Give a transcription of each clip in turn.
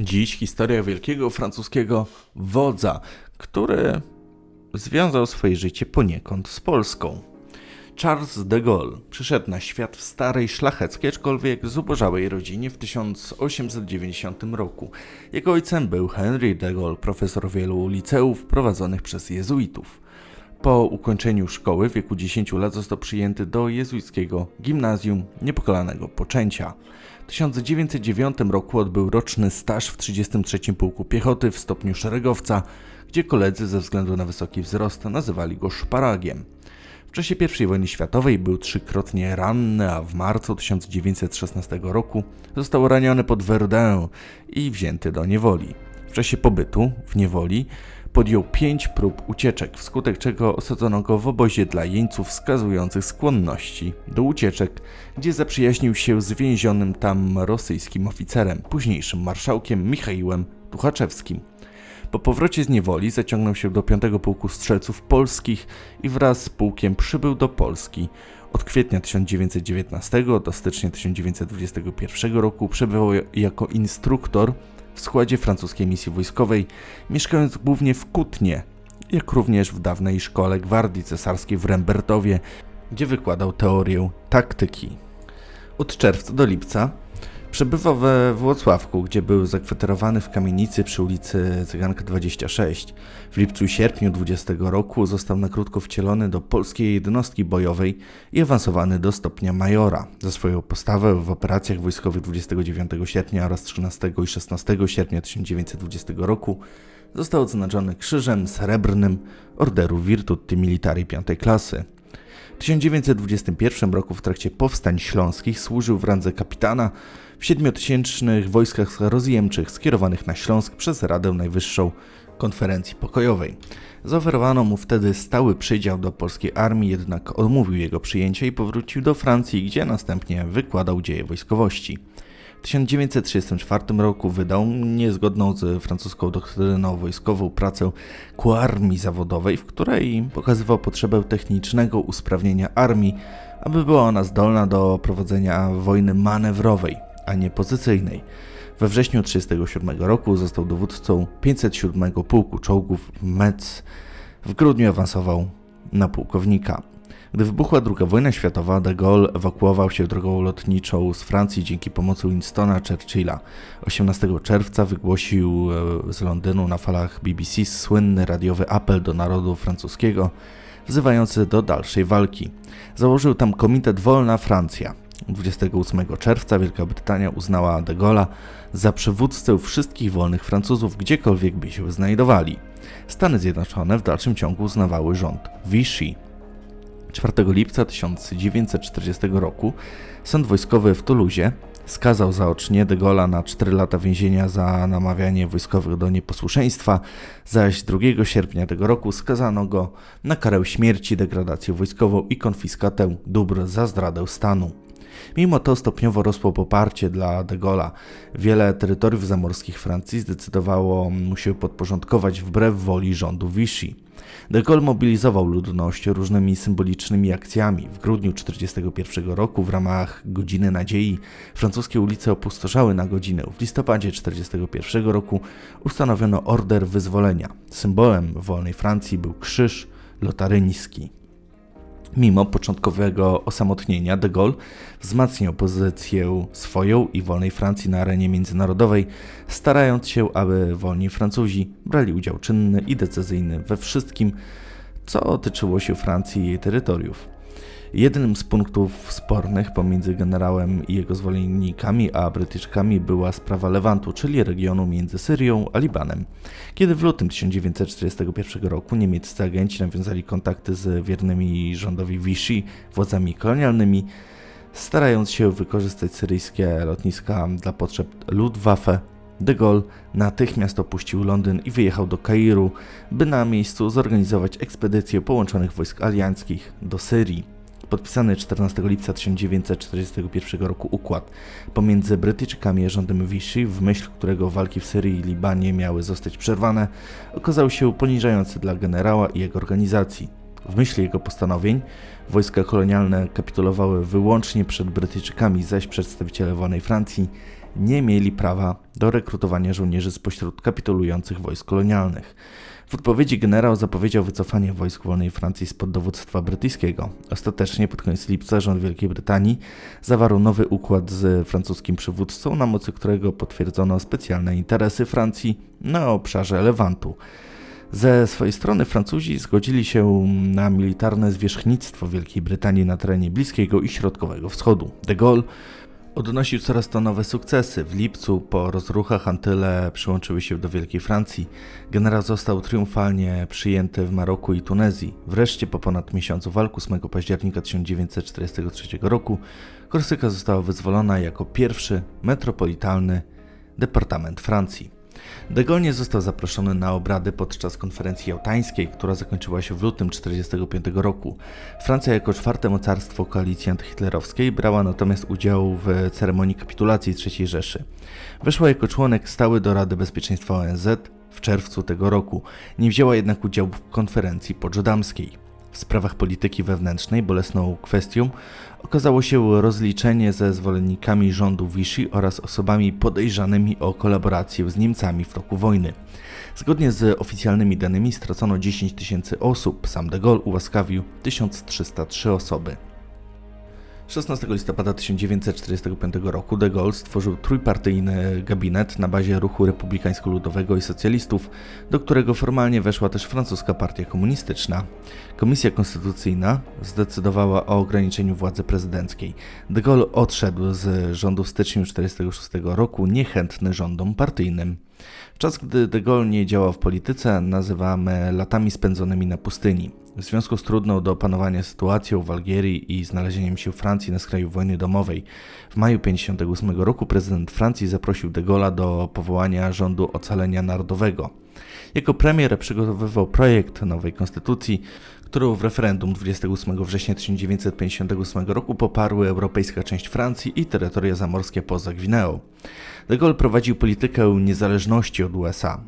Dziś historia wielkiego francuskiego wodza, który związał swoje życie poniekąd z Polską. Charles de Gaulle przyszedł na świat w starej szlacheckiej, aczkolwiek zubożałej rodzinie w 1890 roku. Jego ojcem był Henry de Gaulle, profesor wielu liceów prowadzonych przez jezuitów. Po ukończeniu szkoły w wieku 10 lat został przyjęty do jezuickiego gimnazjum niepokalanego poczęcia. W 1909 roku odbył roczny staż w 33 Pułku Piechoty w stopniu szeregowca, gdzie koledzy ze względu na wysoki wzrost nazywali go szparagiem. W czasie I wojny światowej był trzykrotnie ranny, a w marcu 1916 roku został raniony pod Verdun i wzięty do niewoli. W czasie pobytu w niewoli podjął pięć prób ucieczek, wskutek czego osadzono go w obozie dla jeńców wskazujących skłonności do ucieczek, gdzie zaprzyjaźnił się z więzionym tam rosyjskim oficerem, późniejszym marszałkiem Michaiłem Tuchaczewskim. Po powrocie z niewoli zaciągnął się do 5 Pułku Strzelców Polskich i wraz z pułkiem przybył do Polski. Od kwietnia 1919 do stycznia 1921 roku przebywał jako instruktor w składzie francuskiej misji wojskowej, mieszkając głównie w Kutnie, jak również w dawnej szkole Gwardii Cesarskiej w Rembertowie, gdzie wykładał teorię taktyki. Od czerwca do lipca Przebywał we Włocławku, gdzie był zakwaterowany w kamienicy przy ulicy Cyganka 26. W lipcu i sierpniu 20 roku został na krótko wcielony do polskiej jednostki bojowej i awansowany do stopnia majora. Za swoją postawę w operacjach wojskowych 29 sierpnia oraz 13 i 16 sierpnia 1920 roku został odznaczony krzyżem srebrnym Orderu Virtuti Militari 5 klasy. W 1921 roku w trakcie powstań śląskich służył w randze kapitana w siedmiotysięcznych wojskach rozjemczych skierowanych na Śląsk przez Radę Najwyższą Konferencji Pokojowej. Zaoferowano mu wtedy stały przydział do polskiej armii, jednak odmówił jego przyjęcia i powrócił do Francji, gdzie następnie wykładał dzieje wojskowości. W 1934 roku wydał niezgodną z francuską doktryną wojskową pracę ku armii zawodowej, w której pokazywał potrzebę technicznego usprawnienia armii, aby była ona zdolna do prowadzenia wojny manewrowej, a nie pozycyjnej. We wrześniu 1937 roku został dowódcą 507 Pułku Czołgów w Metz. W grudniu awansował na pułkownika. Gdy wybuchła II wojna światowa, de Gaulle ewakuował się drogą lotniczą z Francji dzięki pomocy Winstona Churchilla. 18 czerwca wygłosił e, z Londynu na falach BBC słynny radiowy apel do narodu francuskiego, wzywający do dalszej walki. Założył tam Komitet Wolna Francja. 28 czerwca Wielka Brytania uznała de Gaulle'a za przywódcę wszystkich wolnych Francuzów, gdziekolwiek by się znajdowali. Stany Zjednoczone w dalszym ciągu uznawały rząd Vichy. 4 lipca 1940 roku sąd wojskowy w Toulouse skazał zaocznie de Gaulle'a na 4 lata więzienia za namawianie wojskowych do nieposłuszeństwa, zaś 2 sierpnia tego roku skazano go na karę śmierci, degradację wojskową i konfiskatę dóbr za zdradę stanu. Mimo to stopniowo rosło poparcie dla de Gaulle'a. Wiele terytoriów zamorskich Francji zdecydowało mu się podporządkować wbrew woli rządu Vichy. De Gaulle mobilizował ludność różnymi symbolicznymi akcjami. W grudniu 1941 roku w ramach Godziny Nadziei francuskie ulice opustoszały na godzinę. W listopadzie 1941 roku ustanowiono Order Wyzwolenia. Symbolem wolnej Francji był krzyż lotaryński. Mimo początkowego osamotnienia, de Gaulle wzmacniał pozycję swoją i wolnej Francji na arenie międzynarodowej, starając się, aby wolni Francuzi brali udział czynny i decyzyjny we wszystkim, co tyczyło się Francji i jej terytoriów. Jednym z punktów spornych pomiędzy generałem i jego zwolennikami a Brytyjczykami była sprawa Lewantu, czyli regionu między Syrią a Libanem. Kiedy w lutym 1941 roku niemieccy agenci nawiązali kontakty z wiernymi rządowi Vichy, władzami kolonialnymi, starając się wykorzystać syryjskie lotniska dla potrzeb Luftwaffe, De Gaulle natychmiast opuścił Londyn i wyjechał do Kairu, by na miejscu zorganizować ekspedycję połączonych wojsk alianckich do Syrii podpisany 14 lipca 1941 roku układ pomiędzy Brytyjczykami a rządem Vichy, w myśl którego walki w Syrii i Libanie miały zostać przerwane, okazał się poniżający dla generała i jego organizacji. W myśl jego postanowień wojska kolonialne kapitulowały wyłącznie przed Brytyjczykami, zaś przedstawiciele wolnej Francji nie mieli prawa do rekrutowania żołnierzy spośród kapitulujących wojsk kolonialnych. W odpowiedzi generał zapowiedział wycofanie wojsk wolnej Francji spod dowództwa brytyjskiego. Ostatecznie pod koniec lipca rząd Wielkiej Brytanii zawarł nowy układ z francuskim przywódcą, na mocy którego potwierdzono specjalne interesy Francji na obszarze Lewantu. Ze swojej strony Francuzi zgodzili się na militarne zwierzchnictwo Wielkiej Brytanii na terenie Bliskiego i Środkowego Wschodu. De Gaulle odnosił coraz to nowe sukcesy. W lipcu po rozruchach Antyle przyłączyły się do Wielkiej Francji. Generał został triumfalnie przyjęty w Maroku i Tunezji. Wreszcie po ponad miesiącu walk 8 października 1943 roku Korsyka została wyzwolona jako pierwszy metropolitalny departament Francji. De Gaulle nie został zaproszony na obrady podczas konferencji jałtańskiej, która zakończyła się w lutym 1945 roku. Francja jako czwarte mocarstwo koalicji antyhitlerowskiej brała natomiast udział w ceremonii kapitulacji III Rzeszy. Weszła jako członek stały do Rady Bezpieczeństwa ONZ w czerwcu tego roku. Nie wzięła jednak udziału w konferencji poczdamskiej. W sprawach polityki wewnętrznej bolesną kwestią okazało się rozliczenie ze zwolennikami rządu Vichy oraz osobami podejrzanymi o kolaborację z Niemcami w toku wojny. Zgodnie z oficjalnymi danymi stracono 10 tysięcy osób, sam de Gaulle ułaskawił 1303 osoby. 16 listopada 1945 roku de Gaulle stworzył trójpartyjny gabinet na bazie ruchu republikańsko-ludowego i socjalistów, do którego formalnie weszła też francuska partia komunistyczna. Komisja konstytucyjna zdecydowała o ograniczeniu władzy prezydenckiej. De Gaulle odszedł z rządu w styczniu 1946 roku, niechętny rządom partyjnym. Czas, gdy de Gaulle nie działał w polityce, nazywamy latami spędzonymi na pustyni. W związku z trudną do opanowania sytuacją w Algierii i znalezieniem się Francji na skraju wojny domowej, w maju 1958 roku prezydent Francji zaprosił de Gaulle'a do powołania rządu ocalenia narodowego. Jako premier przygotowywał projekt nowej konstytucji, którą w referendum 28 września 1958 roku poparły europejska część Francji i terytoria zamorskie poza Gwineą. De Gaulle prowadził politykę niezależności od USA.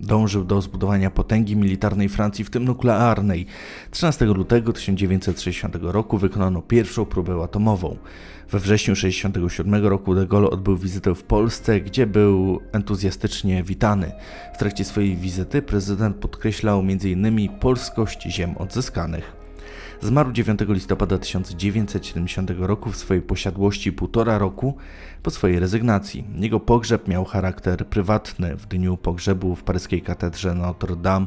Dążył do zbudowania potęgi militarnej Francji, w tym nuklearnej. 13 lutego 1960 roku wykonano pierwszą próbę atomową. We wrześniu 1967 roku de Gaulle odbył wizytę w Polsce, gdzie był entuzjastycznie witany. W trakcie swojej wizyty prezydent podkreślał m.in. polskość ziem odzyskanych. Zmarł 9 listopada 1970 roku w swojej posiadłości półtora roku po swojej rezygnacji. Jego pogrzeb miał charakter prywatny. W dniu pogrzebu w paryskiej katedrze Notre Dame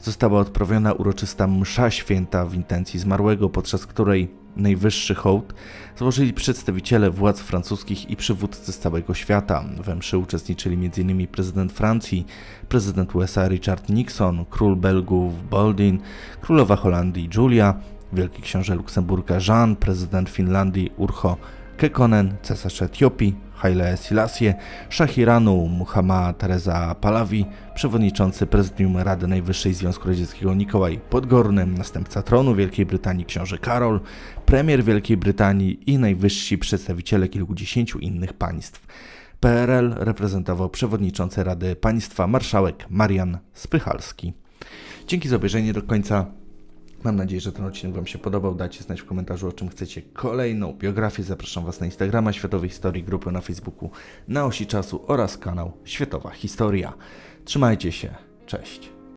została odprawiona uroczysta msza święta w intencji zmarłego, podczas której najwyższy hołd złożyli przedstawiciele władz francuskich i przywódcy z całego świata. We mszy uczestniczyli m.in. prezydent Francji, prezydent USA Richard Nixon, król Belgów Boldin, królowa Holandii Julia, wielki książę Luksemburga Jean, prezydent Finlandii Urho Kekkonen, cesarz Etiopii Haile Selassie, szach Iranu Muhammad Teresa Pahlavi, przewodniczący prezydium Rady Najwyższej Związku Radzieckiego Nikołaj Podgorny, następca tronu Wielkiej Brytanii książę Karol, premier Wielkiej Brytanii i najwyżsi przedstawiciele kilkudziesięciu innych państw. PRL reprezentował przewodniczący Rady Państwa marszałek Marian Spychalski. Dzięki za obejrzenie do końca. Mam nadzieję, że ten odcinek Wam się podobał. Dajcie znać w komentarzu, o czym chcecie kolejną biografię. Zapraszam Was na Instagrama Światowej Historii, grupę na Facebooku na Osi Czasu oraz kanał Światowa Historia. Trzymajcie się. Cześć.